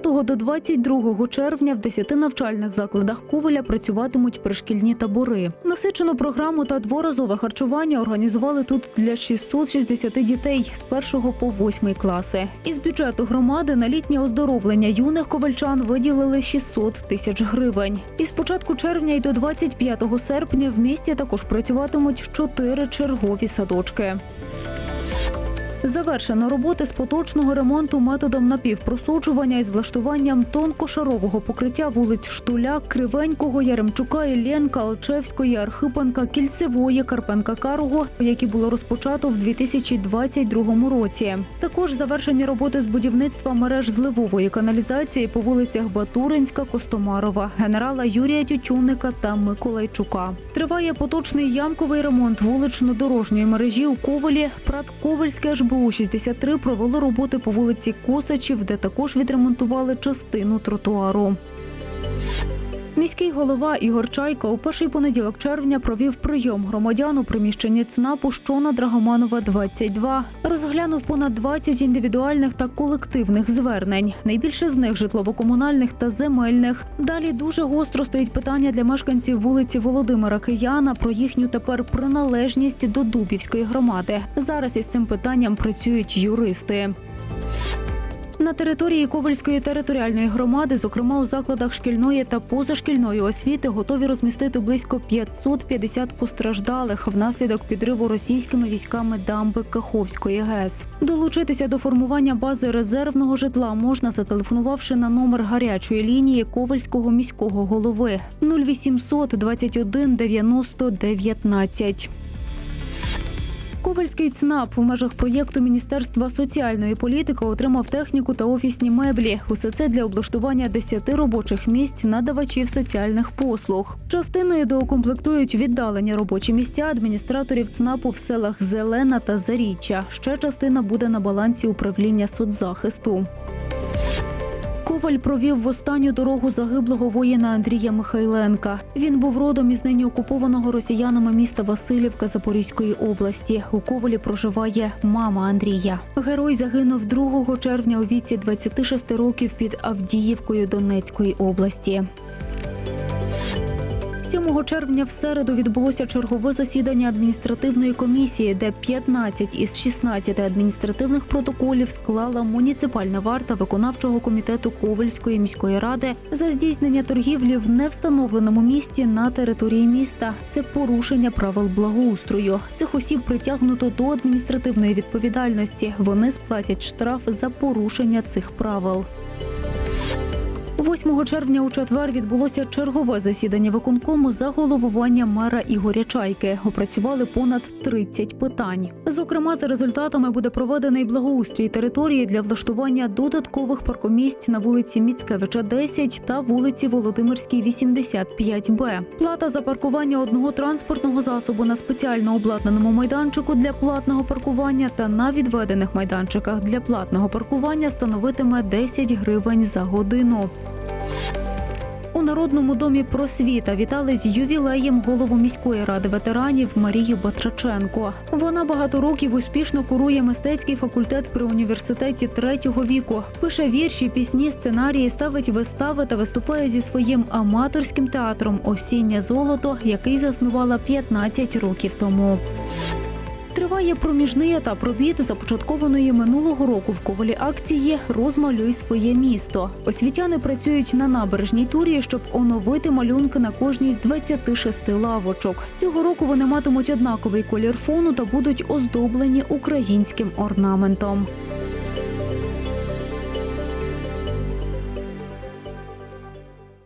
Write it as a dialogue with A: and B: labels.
A: 20 до 22 червня в 10 навчальних закладах Ковеля працюватимуть пришкільні табори. Насичену програму та дворазове харчування організували тут для 660 дітей з 1 по 8 класи. Із бюджету громади на літнє оздоровлення юних ковальчан виділили 600 тисяч гривень. Із початку червня і до 25 серпня в місті також працюватимуть чотири чергові садочки. Завершено роботи з поточного ремонту методом напівпросочування із влаштуванням тонкошарового покриття вулиць Штуля, Кривенького, Яремчука, Іллєнка, Алчевської, Архипенка, Кільцевої, Карпенка Карого, які було розпочато в 2022 році. Також завершені роботи з будівництва мереж зливової каналізації по вулицях Батуринська, Костомарова, генерала Юрія Тютюнника та Миколайчука. Триває поточний ямковий ремонт вулично-дорожньої мережі у Ковелі. Прат Ковельське ЖБУ 63 провело роботи по вулиці Косачів, де також відремонтували частину тротуару. Міський голова Ігор Чайка у перший понеділок червня провів прийом громадян у приміщенні ЦНАПу, що на Драгоманова 22. Розглянув понад 20 індивідуальних та колективних звернень. Найбільше з них житлово-комунальних та земельних. Далі дуже гостро стоїть питання для мешканців вулиці Володимира Кияна про їхню тепер приналежність до Дубівської громади. Зараз із цим питанням працюють юристи. На території Ковальської територіальної громади, зокрема у закладах шкільної та позашкільної освіти, готові розмістити близько 550 постраждалих внаслідок підриву російськими військами дамби Каховської ГЕС. Долучитися до формування бази резервного житла можна, зателефонувавши на номер гарячої лінії Ковальського міського голови 0800 21 90 19. Ковальський ЦНАП в межах проєкту Міністерства соціальної політики отримав техніку та офісні меблі. Усе це для облаштування 10 робочих місць надавачів соціальних послуг. Частиною доукомплектують віддалені робочі місця адміністраторів ЦНАПу в селах Зелена та Заріччя. Ще частина буде на балансі управління соцзахисту. Коваль провів в останню дорогу загиблого воїна Андрія Михайленка. Він був родом із нині окупованого росіянами міста Васильівка Запорізької області. У Ковалі проживає мама Андрія. Герой загинув 2 червня у віці 26 років під Авдіївкою Донецької області. 7 червня в середу відбулося чергове засідання адміністративної комісії, де 15 із 16 адміністративних протоколів склала муніципальна варта виконавчого комітету Ковельської міської ради за здійснення торгівлі в невстановленому місті на території міста. Це порушення правил благоустрою. Цих осіб притягнуто до адміністративної відповідальності. Вони сплатять штраф за порушення цих правил. 8 червня у четвер відбулося чергове засідання виконкому за головування мера Ігоря Чайки. Опрацювали понад 30 питань. Зокрема, за результатами буде проведений благоустрій території для влаштування додаткових паркомісць на вулиці Міцкевича 10 та вулиці Володимирській 85Б. Плата за паркування одного транспортного засобу на спеціально обладнаному майданчику для платного паркування та на відведених майданчиках для платного паркування становитиме 10 гривень за годину. У Народному домі просвіта вітали з ювілеєм голову міської ради ветеранів Марію Батраченко. Вона багато років успішно курує мистецький факультет при університеті третього віку. Пише вірші, пісні, сценарії, ставить вистави та виступає зі своїм аматорським театром Осіннє золото, який заснувала 15 років тому. Триває проміжний етап робіт, започаткованої минулого року в ковалі акції Розмалюй своє місто. Освітяни працюють на набережній турі, щоб оновити малюнки на кожній з 26 лавочок. Цього року вони матимуть однаковий колір фону та будуть оздоблені українським орнаментом.